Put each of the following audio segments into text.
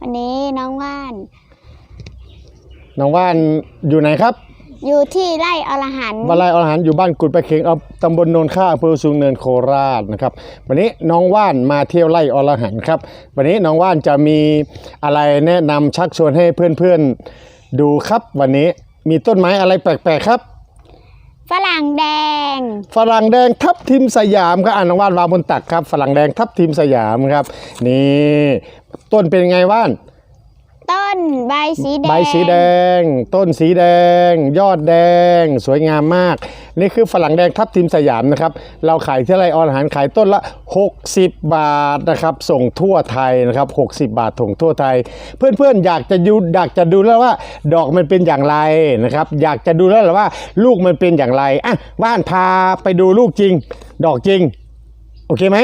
วันนี้น้องว่าน น้องว่านอยู่ไหนครับ อยู่ที่ไร่อรหันต์วาลายอรหันต์อยู่บ้านกุดไปเข็งเอาตำบลโนนข้าอำเภอสูงเนินโคราชนะครับ วันนี้น้องว่านมาเที่ยวไร่อรหันต์ครับ วันนี้น้องว่านจะมีอะไรแนะนำชักชวนให้เพื่อนๆดูครับ วันนี้มีต้นไม้อะไรแปลกๆครับ ฝรั่งแดง ฝรั่งแดงทับทิมสยามครับอ่านน้องว่านวางบนตักครับ ฝรั่งแดงทับทิมสยามครับ นี่ ต้นเป็นไงว่าน นใบสีแดง ใบสีแดง ต้นสีแดง ยอดแดง สวยงามมาก นี่คือฝรั่งแดงทับทิมสยามนะครับ เราขายที่ไรออนอาหารขายต้นละ 60 บาทนะครับ ส่งทั่วไทยนะครับ 60 บาทส่งทั่วไทย เพื่อนๆอยากจะดูอยากจะดูแล้วว่า ดอกมันเป็นอย่างไรนะครับ อยากจะดูแล้วว่า ลูกมันเป็นอย่างไรอะว่านพาไปดูลูกจริง ดอกจริง โอเคไหม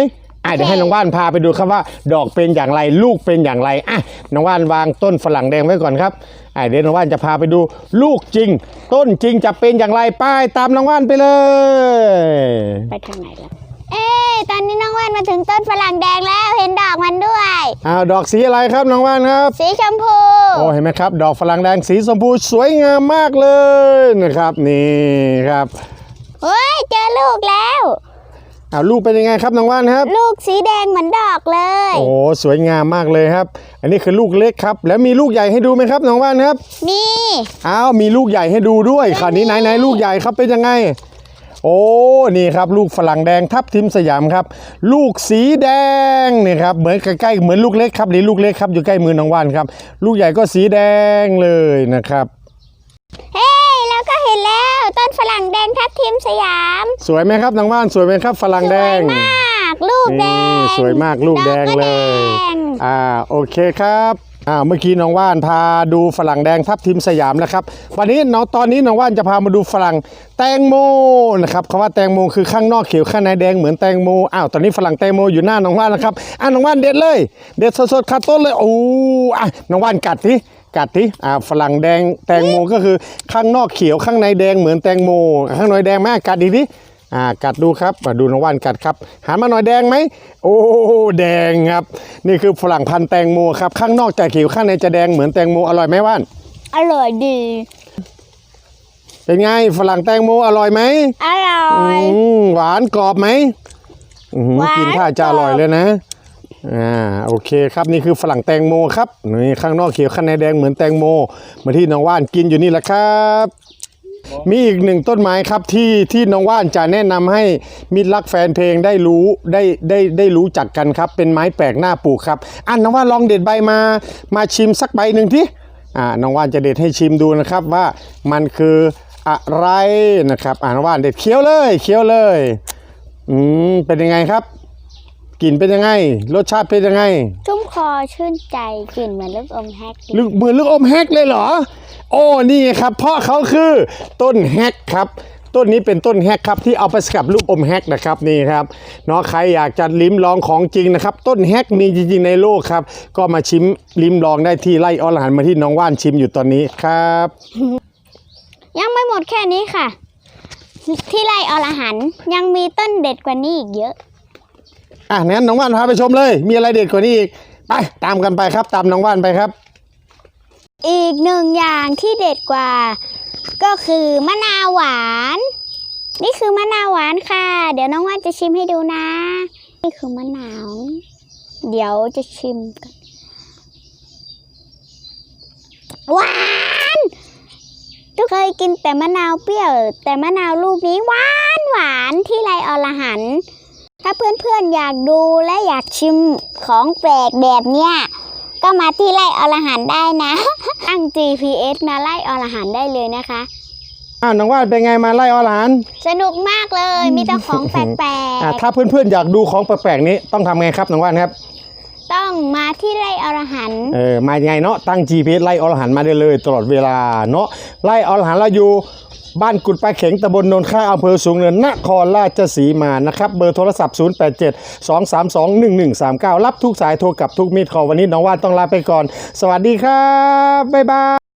อะเดี๋ยวให้น้องว่านพาไปดูครับว่า ดอกเป็นอย่างไรลูกเป็นอย่างไรอะน้องว่านวางต้นฝรั่งแดงไว้ก่อนครับอะเดี๋ยวน้องว่านจะพาไปดูลูกจริง ต้นจริงจะเป็นอย่างไรไป้ายตามน้องว่านไปเลย ไปทางไหนล่ะ เอ๊ะตอนนี้น้องว่านมาถึงต้นฝรั่งแดงแล้วเห็นดอกมันด้วย อ้าวดอกสีอะไรครับน้องว่านครับ สีชมพู โอ้เห็นไหมครับ ดอกฝรั่งแดงสีชมพูสวยงามมากเลยนะครับนี่ครับ เฮ้ย เจอลูกแล้ว อ้าวลูกเป็นยังไงครับน้องว่านครับ ลูกสีแดงเหมือนดอกเลย โอ้สวยงามมากเลยครับ อันนี้คือลูกเล็กครับ แล้วมีลูกใหญ่ให้ดูไหมครับน้องว่านครับนี่อ้าวมีลูกใหญ่ให้ดูด้วยคราวนี้ไหนไหนลูกใหญ่ครับเป็นยังไง โอ้นี่ครับลูกฝรั่งแดงทับทิมสยามครับ ลูกสีแดงนี่ครับเหมือนใกล้ๆเหมือนลูกเล็กครับนี่ลูกเล็กครับอยู่ใกล้มือน้องว่านครับ ลูกใหญ่ก็สีแดงเลยนะครับเฮ้ย เราก็เห็นแล้ว ต้นฝรั่งแดงทับทิมสยามสวยไหมครับน้องว่านสวยไหมครับฝรั่งแดง มากลูกแดนี่งสวยมากลูกแดงอกเลยแดง อ่าโอเคครับอ่าเมื่อกี้น้องว่านพาดูฝรั่งแดงทับทิมสยามแล้วครับ วันนี้น้องตอนนี้น้องว่านจะพามาดูฝรั่งแตงโมนะครับคำว่าแตงโมคือข้างนอกเขียวข้างในแดงเหมือนแตงโมอ้าวตอนนี้ฝรั่งแตงโมอยู่หน้าน้องว่านนะครับอ่าน้องว่านเด็ดเลย เด็ดสดๆคาต้นเลยโอ้อะน้องว่านกัดที กัดทีอ่าฝรั่งแดงแตงโมก็คือข้างนอกเขียวข้างในแดงเหมือนแตงโม ข้างในแดงไหมกัดดีดิอ่ากัดดูครับมาดูน้องว่านกัดครับหันมาหน่อยแดงไหมโอ้แดงครับ นี่คือฝรั่งพันธุ์แตงโมครับข้างนอกจะเขียวข้างในจะแดงเหมือนแตงโมอร่อยไหมว่านอร่อยดีเป็นไงฝรั่งแตงโมอร่อยไหมอร่ออืยมหวานกรอบไหมอื้อหือหวานกินท่าจะอร่อยเลยนะ อ่าโอเคครับนี่คือฝรั่งแตงโมครับนี่ข้างนอกเขียวข้างในแดงเหมือนแตงโมมือนที่น้องว่านกินอยู่นี่แหละครับมีอีกหนึ่งต้นไม้ครับที่ที่น้องว่านจะแนะนำให้มิตรรักแฟนเพลงได้รู้ได้ได้ได้รู้จักกันครับ เป็นไม้แปลกหน้าปลูกครับอะน้องว่านลองเด็ดใบมามาชิมสักใบหนึ่งทีอ่าน้องว่านจะเด็ดให้ชิมดูนะครับว่ามันคืออะไรนะครับอ่าน้องว่านเด็ดเคี้ยวเลยเคี้ยวเลยอืมเป็นยังไงครับ กลิ่นเป็นยังไง รสชาติเป็นยังไง ชุ่มคอชื่นใจกลิ่นเหมือนลูกอมแฮกลึกเหมือนลูกอมแฮกเลยเหรอ โอ้นี่ครับ เพราะเขาคือต้นแฮกครับ ต้นนี้เป็นต้นแฮกครับที่เอาไปสกับลูกอมแฮกนะครับนี่ครับเนาะใครอยากจะลิ้มลองของจริงนะครับ ต้นแฮกมีจริงๆในโลกครับ ก็มาชิมลิ้มลองได้ที่ไร่อรหันต์มาที่น้องว่านชิมอยู่ตอนนี้ครับ ยังไม่หมดแค่นี้ค่ะ ที่ไร่อรหันต์ยังมีต้นเด็ดกว่านี้อีกเยอะ อะงั้นน้องว่านพาไปชมเลย มีอะไรเด็ดกว่านี้อีกไปตามกันไปครับ ตามน้องว่านไปครับ อีกหนึ่งอย่างที่เด็ดกว่า ก็คือมะนาวหวาน นี่คือมะนาวหวานค่ะ เดี๋ยวน้องว่านจะชิมให้ดูนะ นี่คือมะนาว เดี๋ยวจะชิมกันหวานทุกเคยกินแต่มะนาวเปรี้ยว แต่มะนาวลูกนี้หวานหวานที่ไรอรหันต์ ถ้าเพื่อนๆอยากดูและอยากชิมของแปลกแบบเนี้ยก็มาที่ไร่อรหันต์ได้นะ ตั้ง GPS มาไล่อรหันต์ได้เลยนะคะอะน้องว่านเป็นไงมาไร่อรหันต์สนุกมากเลย มีแต่ของแปลกอะถ้าเพื่อนๆอยากดูของแปลกๆนี้ต้องทำไงครับน้องว่านครับ ๆ ต้องมาที่ไร่อรหันต์เออมายังไงเนาะตั้ง GPS ไล่อรหันต์มาได้เลย ตลอดเวลาเนาะไล่อรหันต์เราอยู่ บ้านกุดปลาเข็งตำบลโนนท่าอำเภอสูงเนินนครราชสีมานะครับเบอร์โทรศัพท์ 087 232 1139 รับทุกสายโทรกลับทุกมิตรขอวันนี้น้องว่านต้องลาไปก่อน สวัสดีครับ บ๊ายบาย